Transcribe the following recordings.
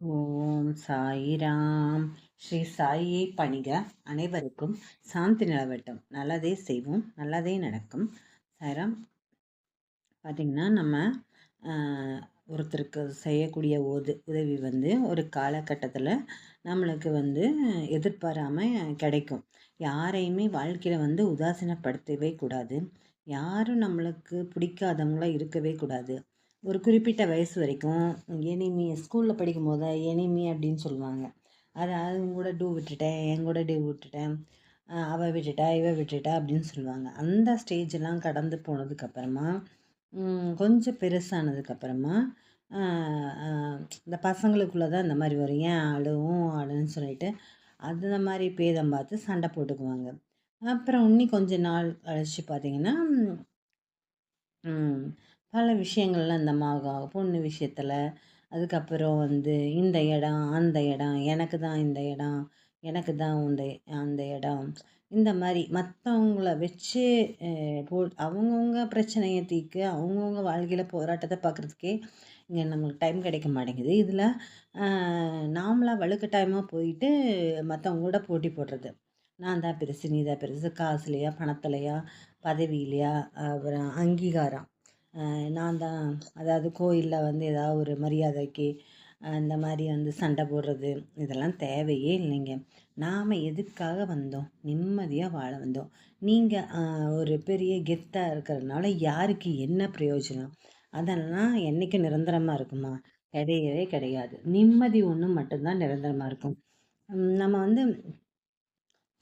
ஓம் சாயிராம். ஸ்ரீ சாயியை பணிக அனைவருக்கும் சாந்தி நிலவட்டும். நல்லதே செய்வோம் நல்லதே நடக்கும். சாயிராம் பார்த்திங்கன்னா நம்ம ஒருத்தருக்கு செய்யக்கூடிய உத உதவி வந்து ஒரு காலகட்டத்தில் நம்மளுக்கு வந்து எதிர்பாராமல் கிடைக்கும். யாரையுமே வாழ்க்கையில் வந்து உதாசீனப்படுத்தவே கூடாது. யாரும் நம்மளுக்கு பிடிக்காதவங்களாக இருக்கவே கூடாது. ஒரு குறிப்பிட்ட வயசு வரைக்கும் எனிமி ஸ்கூலில் படிக்கும் போது எனிமி அப்படின்னு சொல்லுவாங்க. அது அவங்க கூட டூ விட்டுட்டேன் என் கூட டூ விட்டுட்டேன் அவள் விட்டுட்டா இவ விட்டுட்டா அப்படின்னு சொல்லுவாங்க. அந்த ஸ்டேஜெல்லாம் கடந்து போனதுக்கப்புறமா கொஞ்சம் பெருசானதுக்கப்புறமா இந்த பசங்களுக்குள்ளே தான் இந்த மாதிரி வரும். ஏன் அழுவும் ஆளுன்னு சொல்லிட்டு அந்த மாதிரி பேதம் பார்த்து சண்டை போட்டுக்குவாங்க. அப்புறம் இன்னி கொஞ்ச நாள் அழைச்சி பார்த்திங்கன்னா பல விஷயங்கள்லாம் இந்த மகா பொண்ணு விஷயத்தில். அதுக்கப்புறம் வந்து இந்த இடம் அந்த இடம் எனக்கு தான் இந்த இடம் எனக்கு தான் இந்த அந்த இடம். இந்த மாதிரி மற்றவங்கள வச்சு போ அவங்கவுங்க பிரச்சனையை தீர்க்க அவங்கவுங்க வாழ்க்கையில் போராட்டத்தை பார்க்குறதுக்கே இங்கே நம்மளுக்கு டைம் கிடைக்க மாட்டேங்குது. இதில் நாமளாக வலுக்கட்டாயமாக போயிட்டு மற்றவங்களோட போட்டி போடுறது. நான் தான் பெருசு நீ தான் பெருசு காசுலையா பணத்துலையா பதவியிலையா அப்புறம் அங்கீகாரம். நான் தான் அதாவது கோயிலில் வந்து ஏதாவது ஒரு மரியாதைக்கு இந்த மாதிரி வந்து சண்டை போடுறது இதெல்லாம் தேவையே இல்லைங்க. நாம் எதுக்காக வந்தோம்? நிம்மதியாக வாழ வந்தோம். நீங்கள் ஒரு பெரிய கெத்தாக இருக்கிறதுனால யாருக்கு என்ன பிரயோஜனம்? அதெல்லாம் என்றைக்கு நிரந்தரமாக இருக்குமா? கிடையவே கிடையாது. நிம்மதி ஒன்று மட்டும்தான் நிரந்தரமாக இருக்கும். நம்ம வந்து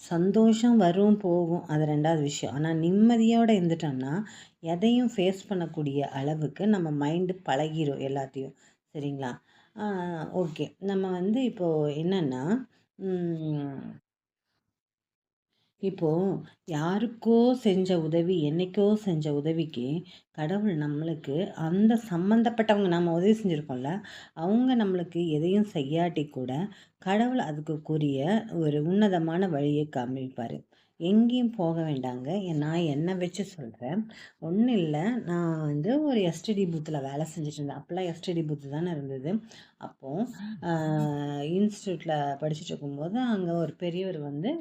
சந்தோஷம் வரும் போகும். அது ரெண்டாவது விஷயம். ஆனால் நிம்மதியோடு இருந்துட்டோம்னா எதையும் ஃபேஸ் பண்ணக்கூடிய அளவுக்கு நம்ம மைண்டு பழகிரும் எல்லாத்தையும். சரிங்களா? ஓகே நம்ம வந்து இப்போது என்னென்னா இப்போது யாருக்கோ செஞ்ச உதவி என்றைக்கோ செஞ்ச உதவிக்கு கடவுள் நம்மளுக்கு அந்த சம்மந்தப்பட்டவங்க நம்ம உதவி செஞ்சுருக்கோம்ல அவங்க நம்மளுக்கு எதையும் செய்யாட்டி கூட கடவுள் அதுக்குரிய ஒரு உன்னதமான வழியை காமிப்பார். எங்கேயும் போக வேண்டாங்க. நான் என்னை வச்சு சொல்கிறேன் ஒன்றும் இல்லை. நான் வந்து ஒரு எஸ்டிடி பூத்தில் வேலை செஞ்சுட்டு இருந்தேன். அப்போல்லாம் எஸ்டிடி பூத்து தானே இருந்தது. அப்போது இன்ஸ்டியூட்டில் படிச்சுட்டு இருக்கும்போது அங்கே ஒரு பெரியவர் வந்து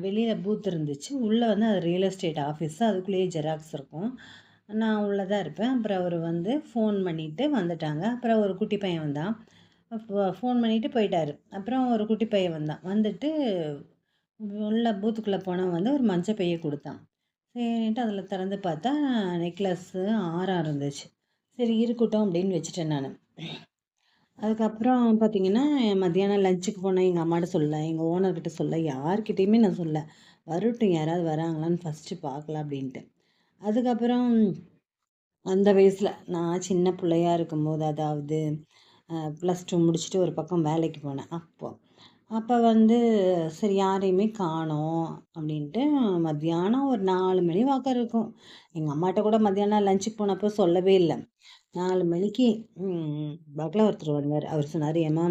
வெளியில் பூத் இருந்துச்சு. உள்ளே வந்து அது ரியல் எஸ்டேட் ஆஃபீஸு அதுக்குள்ளேயே ஜெராக்ஸ் இருக்கும். நான் உள்ளே தான் இருப்பேன். அப்புறம் அவர் வந்து ஃபோன் பண்ணிவிட்டு வந்துட்டாங்க. அப்புறம் ஒரு குட்டி பையன் வந்தான். ஃபோன் பண்ணிவிட்டு போயிட்டார். அப்புறம் ஒரு குட்டி பையன் வந்தான். வந்துட்டு உள்ள பூத்துக்குள்ளே போனவன் வந்து ஒரு மஞ்சள் பையை கொடுத்தான். சரின்ட்டு அதில் திறந்து பார்த்தா நெக்லஸ்ஸு ஆறாக இருந்துச்சு. சரி இருக்கட்டும் அப்படின்னு வச்சுட்டேன் நான். அதுக்கப்புறம் பார்த்தீங்கன்னா மத்தியானம் லஞ்சுக்கு போனேன் எங்கள் அம்மாட்ட சொல்ல எங்கள் ஓனர்கிட்ட சொல்ல யார்கிட்டேயுமே நான் சொல்ல. வரட்டும் யாராவது வராங்களான்னு ஃபஸ்ட்டு பார்க்கலாம் அப்படின்ட்டு. அதுக்கப்புறம் அந்த வயசில் நான் சின்ன பிள்ளையா இருக்கும்போது அதாவது ப்ளஸ் டூ முடிச்சுட்டு ஒரு பக்கம் வேலைக்கு போனேன். அப்போது அப்போ வந்து சரி யாரையுமே காணோம் அப்படின்ட்டு மத்தியானம் ஒரு நாலு மணி வாக்கம் இருக்கும். எங்கள் அம்மாட்ட கூட மத்தியானம் லஞ்சுக்கு போனப்போ சொல்லவே இல்லை. நாலு மணிக்கு பக்கில் ஒருத்தர் வந்தார் அவர் சொன்னார் ஏம்மா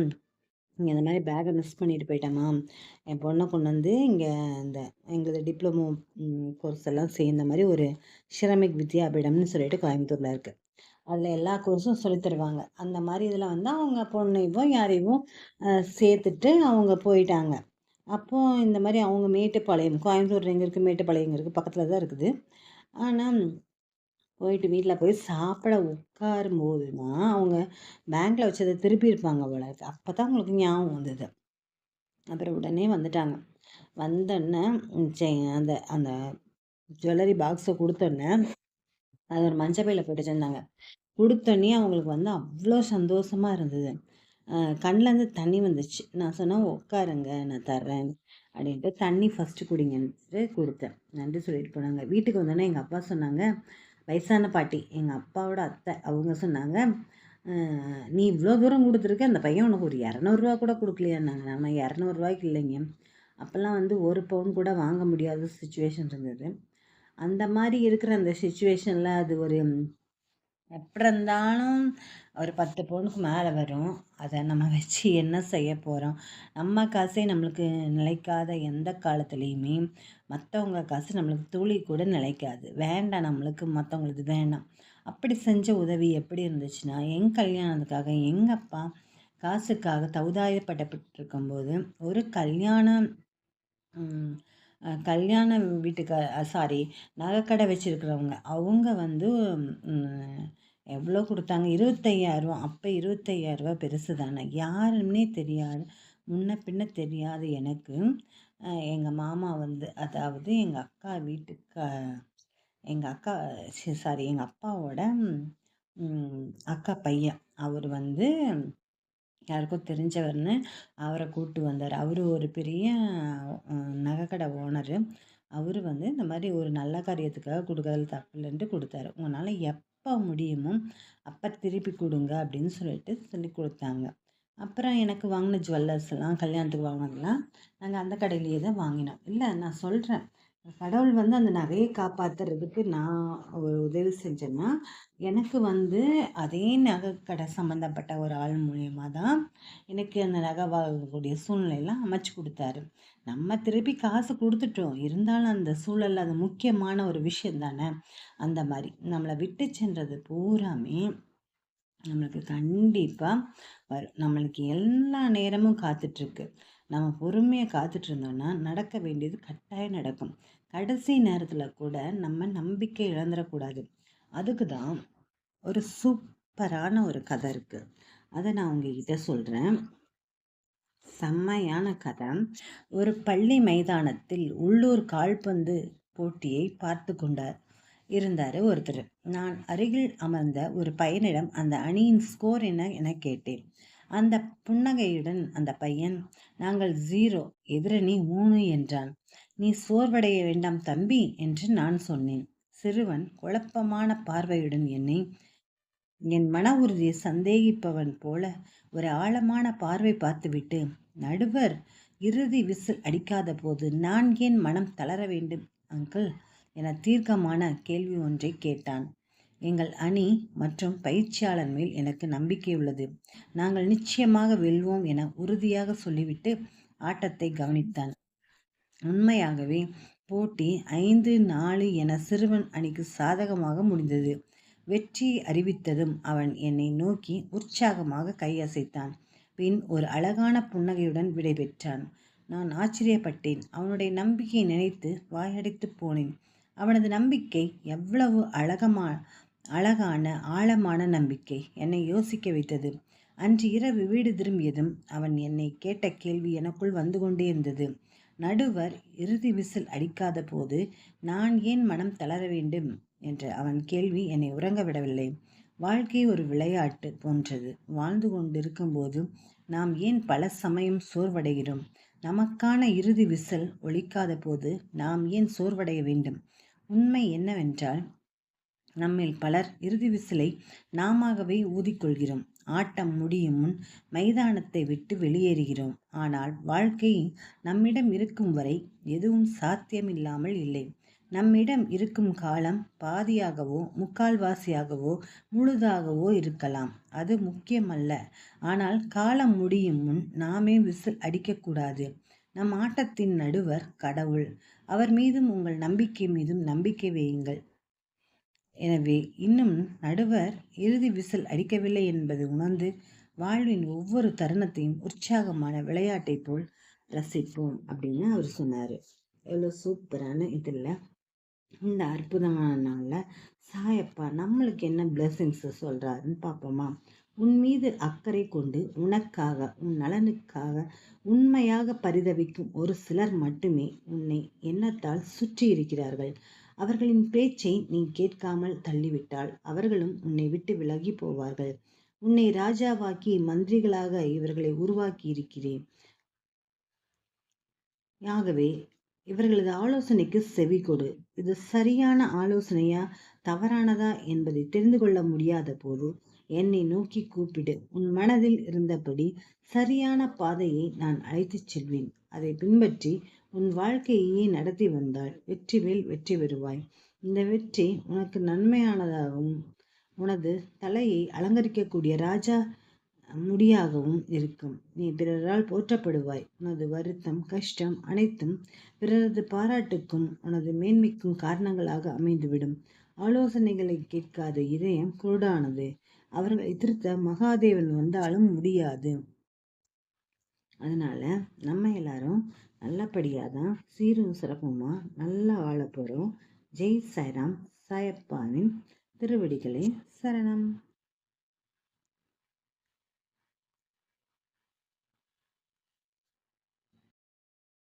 இங்கே இந்த மாதிரி பேக்கை மிஸ் பண்ணிட்டு போயிட்டேம்மா. என் பொண்ணை கொண்டு வந்து இங்கே இந்த எங்களது டிப்ளமோ கோர்ஸ் எல்லாம் சேர்ந்த மாதிரி ஒரு சிரமிக் வித்யாபீடம்னு சொல்லிட்டு கோயம்புத்தூரில் இருக்குது அதில் எல்லா கோர்ஸும் சொல்லித் தருவாங்க. அந்த மாதிரி இதில் வந்து அவங்க பொண்ணையும் யாரையும் சேர்த்துட்டு அவங்க போயிட்டாங்க. அப்போது இந்த மாதிரி அவங்க மேட்டுப்பாளையம் கோயம்புத்தூர் எங்கே இருக்குது மேட்டுப்பாளையம் இருக்குது பக்கத்தில் தான் இருக்குது. ஆனால் போயிட்டு வீட்டில் போய் சாப்பிட உட்காரும்போது தான் அவங்க பேங்க்கில் வச்சதை திருப்பியிருப்பாங்க போல அப்போ தான் அவங்களுக்கு ஞாபகம் வந்தது. அப்புறம் உடனே வந்துட்டாங்க. வந்தோடனே அந்த அந்த ஜுவல்லரி பாக்ஸை கொடுத்தோடனே அது ஒரு மஞ்சப்பையில் போயிட்டு வச்சுருந்தாங்க கொடுத்தோன்னே அவங்களுக்கு வந்து அவ்வளோ சந்தோஷமாக இருந்தது. கண்ணிலேருந்து தண்ணி வந்துச்சு. நான் சொன்னேன் உட்காருங்க நான் தர்றேன் அப்படின்ட்டு தண்ணி ஃபஸ்ட்டு குடிங்கன்ட்டு கொடுத்தேன். நன்றி சொல்லிட்டு போனாங்க. வீட்டுக்கு வந்தோன்னே எங்கள் அப்பா சொன்னாங்க வயசான பாட்டி எங்கள் அப்பாவோட அத்தை அவங்க சொன்னாங்க நீ இவ்வளோ தூரம் கொடுத்துருக்க அந்த பையன் உனக்கு ஒரு இரநூறுவா கூட கொடுக்கலையான்னாங்க. நான் இரநூறுவாய்க்கு இல்லைங்க. அப்போல்லாம் வந்து ஒரு பவுன் கூட வாங்க முடியாத சுச்சுவேஷன் இருந்தது. அந்த மாதிரி இருக்கிற அந்த சுச்சுவேஷனில் அது ஒரு எப்படி இருந்தாலும் ஒரு பத்து பவுனுக்கு மேலே வரும். அதை நம்ம வச்சு என்ன செய்ய போகிறோம் நம்ம காசே நம்மளுக்கு நிலைக்காத எந்த காலத்துலேயுமே மற்றவங்க காசு நம்மளுக்கு துளி கூட நிலைக்காது. வேண்டாம் நம்மளுக்கு மற்றவங்களுக்கு வேண்டாம். அப்படி செஞ்ச உதவி எப்படி இருந்துச்சுன்னா என் கல்யாணத்துக்காக எங்கள் அப்பா காசுக்காக தவுதாயப்பட்டுருக்கும்போது ஒரு கல்யாணம் கல்யாண வீட்டுக்கு சாரி நகைக்கடை வச்சுருக்கிறவங்க. அவங்க வந்து எவ்வளோ கொடுத்தாங்க? இருபத்தையாயிரரூவா அப்போ இருபத்தையாயிரரூவா பெருசு தானே. யாருன்னே தெரியாது. முன்ன பின்ன தெரியாது எனக்கு. எங்கள் மாமா வந்து அதாவது எங்கள் அக்கா வீட்டுக்கு எங்கள் அக்கா சாரி எங்கள் அப்பாவோட அக்கா பையன். அவர் வந்து யாருக்கும் தெரிஞ்சவர்னு அவரை கூப்பிட்டு வந்தார். அவர் ஒரு பெரிய நகைக்கடை ஓனரு. அவர் வந்து இந்த மாதிரி ஒரு நல்ல காரியத்துக்காக கொடுக்கறதுல தப்பு இல்லைன்ட்டு கொடுத்தாரு. உங்களால் எப்போ முடியுமோ அப்போ திருப்பி கொடுங்க அப்படின்னு சொல்லிட்டு சொல்லி கொடுத்தாங்க. அப்புறம் எனக்கு வாங்கின ஜுவல்லர்ஸ் எல்லாம் கல்யாணத்துக்கு வாங்கினதுலாம் நாங்கள் அந்த கடையிலேயே தான் வாங்கினோம். இல்லை நான் சொல்கிறேன் கடவுள் வந்து அந்த நகையை காப்பாற்றுறதுக்கு நான் ஒரு உதவி செஞ்சேன்னா எனக்கு வந்து அதே நகை கடை சம்மந்தப்பட்ட ஒரு ஆள் மூலியமாக தான் எனக்கு அந்த நகை வாங்கக்கூடிய சூழ்நிலையெல்லாம் அமைச்சு கொடுத்தாரு. நம்ம திருப்பி காசு கொடுத்துட்டோம். இருந்தாலும் அந்த சூழலில் அது முக்கியமான ஒரு விஷயம் தானே? அந்த மாதிரி. நம்மளை விட்டு சென்றது பூராமே நம்மளுக்கு கண்டிப்பாக வரும். நம்மளுக்கு எல்லா நேரமும் காத்துட்ருக்கு நம்ம பொறுமையாக காத்துட்டு இருந்தோம்னா நடக்க வேண்டியது கட்டாயம் நடக்கும். கடைசி நேரத்தில் கூட நம்ம நம்பிக்கை இழந்துடக்கூடாது. அதுக்கு தான் ஒரு சூப்பரான ஒரு கதை இருக்குது அதை நான் உங்ககிட்ட சொல்கிறேன் செம்மையான கதை. ஒரு பள்ளி மைதானத்தில் உள்ளூர் கால்பந்து போட்டியை பார்த்து கொண்டார். இருந்தார் ஒருத்தர். நான் அருகில் அமர்ந்த ஒரு பையனிடம் அந்த அணியின் ஸ்கோர் என்ன என கேட்டேன். அந்த புன்னகையுடன் அந்த பையன் நாங்கள் ஜீரோ எதிரணி மூணு என்றான். நீ சோர்வடைய வேண்டாம் தம்பி என்று நான் சொன்னேன். சிறுவன் குழப்பமான பார்வையுடன் என்னை என் மன உறுதியை சந்தேகிப்பவன் போல ஒரு ஆழமான பார்வை பார்த்துவிட்டு நடுவர் இறுதி விசில் அடிக்காத போது நான் ஏன் மனம் தளர வேண்டும் அங்கிள் என தீர்க்கமான கேள்வி ஒன்றை கேட்டான். எங்கள் அணி மற்றும் பயிற்சியாளர் மேல் எனக்கு நம்பிக்கை உள்ளது. நாங்கள் நிச்சயமாக வெல்வோம் என உறுதியாக சொல்லிவிட்டு ஆட்டத்தை கவனித்தான். உண்மையாகவே போட்டி ஐந்து நாலு என சிறுவன் அணிக்கு சாதகமாக முடிந்தது. வெற்றியை அறிவித்ததும் அவன் என்னை நோக்கி உற்சாகமாக கையசைத்தான். பின் ஒரு அழகான புன்னகையுடன் விடைபெற்றான். நான் ஆச்சரியப்பட்டேன். அவனுடைய நம்பிக்கையை நினைத்து வாயடைத்து போனேன். அவனது நம்பிக்கை எவ்வளவு அழகமா அழகான ஆழமான நம்பிக்கை என்னை யோசிக்க வைத்தது. அன்று இரவு வீடு திரும்பியதும் அவன் என்னை கேட்ட கேள்வி எனக்குள் வந்து கொண்டே இருந்தது. நடுவர் இறுதி விசில் அடிக்காத போது நான் ஏன் மனம் தளர வேண்டும்? என்ற அவன் கேள்வி என்னை உறங்க விடவில்லை. வாழ்க்கை ஒரு விளையாட்டு போன்றது. வாழ்ந்து கொண்டிருக்கும் போது நாம் ஏன் பல சமயம் சோர்வடைகிறோம்? நமக்கான இறுதி விசில் ஒழிக்காத போது நாம் ஏன் சோர்வடைய வேண்டும்? உண்மை என்னவென்றால் நம்மில் பலர் இறுதி விசிலை நாமவே ஊதிக்கொள்கிறோம். ஆட்டம் முடியும் முன் மைதானத்தை விட்டு வெளியேறுகிறோம். ஆனால் வாழ்க்கை நம்மிடம் இருக்கும் வரை எதுவும் சாத்தியமில்லாமல் இல்லை. நம்மிடம் இருக்கும் காலம் பாதியாகவோ முக்கால்வாசியாகவோ முழுதாகவோ இருக்கலாம். அது முக்கியமல்ல. ஆனால் காலம் முடியும் முன் நாமே விசில் அடிக்கக்கூடாது. நம் ஆட்டத்தின் நடுவர் கடவுள். அவர் மீதும் உங்கள் நம்பிக்கை மீதும் நம்பிக்கை வையுங்கள். எனவே இன்னும் நடுவர் இறுதி விசில் அடிக்கவில்லை என்பது உணர்ந்து வாழ்வின் ஒவ்வொரு தருணத்தையும் உற்சாகமான விளையாட்டை போல் ரசிப்போம் அப்படின்னு அவர் சொன்னார். எவ்வளோ சூப்பரான இதில். இந்த அற்புதமான நாளில் சாயப்பா நம்மளுக்கு என்ன பிளெஸிங்ஸ் சொல்கிறாருன்னு பார்ப்போமா உன் மீது அக்கறை கொண்டு உனக்காக உன் நலனுக்காக உண்மையாக பரிதவிக்கும் ஒரு சிலர் மட்டுமே உன்னை எண்ணத்தால் சுற்றி இருக்கிறார்கள் அவர்களின் பேச்சை நீ கேட்காமல் தள்ளிவிட்டால் அவர்களும் உன்னை விட்டு விலகி போவார்கள். உன்னை ராஜாவாக்கி மந்திரிகளாக இவர்களை உருவாக்கி இருக்கிறேன் ஆகவே இவர்களது ஆலோசனைக்கு செவி கொடு. இது சரியான ஆலோசனையா தவறானதா என்பதை தெரிந்து கொள்ள முடியாத போது என்னை நோக்கி கூப்பிடு. உன் மனதில் இருந்தபடி சரியான பாதையை நான் அழைத்துச் செல்வேன். அதை பின்பற்றி உன் வாழ்க்கையே நடத்தி வந்தால் வெற்றி மேல் வெற்றி பெறுவாய். இந்த வெற்றி உனக்கு நன்மையானதாகவும் உனது தலையை அலங்கரிக்கக்கூடிய ராஜா முடியாகவும் இருக்கும். நீ பிறரால் போற்றப்படுவாய். உனது வருத்தம் கஷ்டம் அனைத்தும் பிறரது பாராட்டுக்கும் உனது மேன்மைக்கும் காரணங்களாக அமைந்துவிடும். ஆலோசனைகளை கேட்காத இதயம் குருடானது. அவர்களை திருத்த மகாதேவன் வந்தாலும் முடியாது. அதனால் நம்ம எல்லாரும் நல்லபடியாக தான் சீரும் சிறப்புமாக நல்லா வாழ போகிறோம் ஜெய் சாய்ராம் சாயப்பாவின் திருவடிகளே சரணம்.